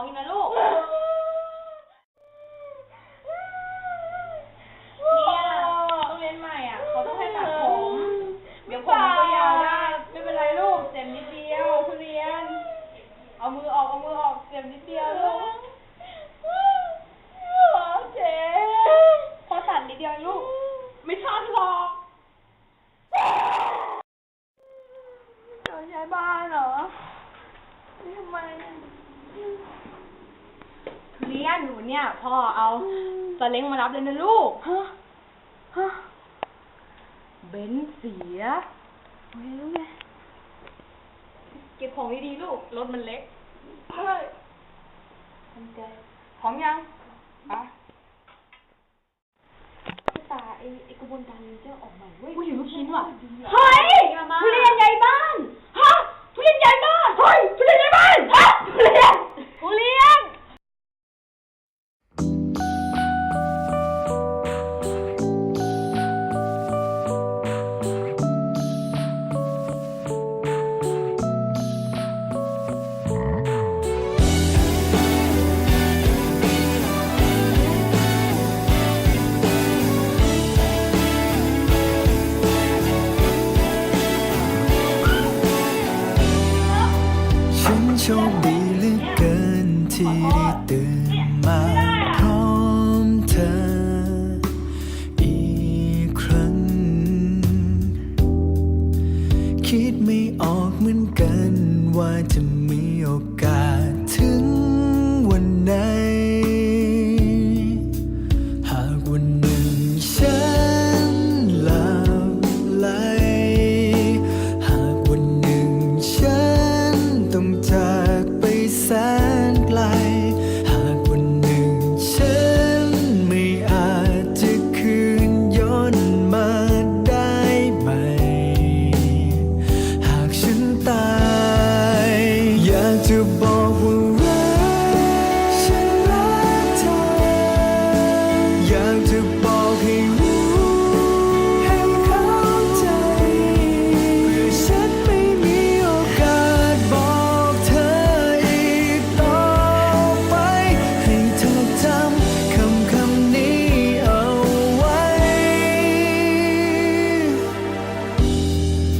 ของอีกนะลูก เนี่ยต้องเรียนใหม่อะเขาต้องให้ตัดผม เดี๋ยวผมมันก็ยาวได้ไม่เป็นไรลูกเจ็บนิดเดียวทุเรียน เอามือออกเอามือออกเจ็บนิดเดียวลูกเจ๊พอตัดนิดเดียวลูก ไม่ชอบหรอกจะย้ายบ้านเหรอทำไมทุ เรียนหนูเนี่ย พ่อเอาซาเล้งมารับเลยนะลูกฮะฮะเบนซ์เสียโอ้ยรู้ไหมเก็บของดีๆลูก รถมันเล็กเฮ้ยทำใจพร้อมยังอะตาไอ้ไอ้กระบวนการนี้จะออกใหม่เว้ย คดีเหลือเกินที่ได้ตื่นมาพร้อมเธออีกครั้ง คิดไม่ออกเหมือนกันว่าจะมีโอกาสถึงวันไหน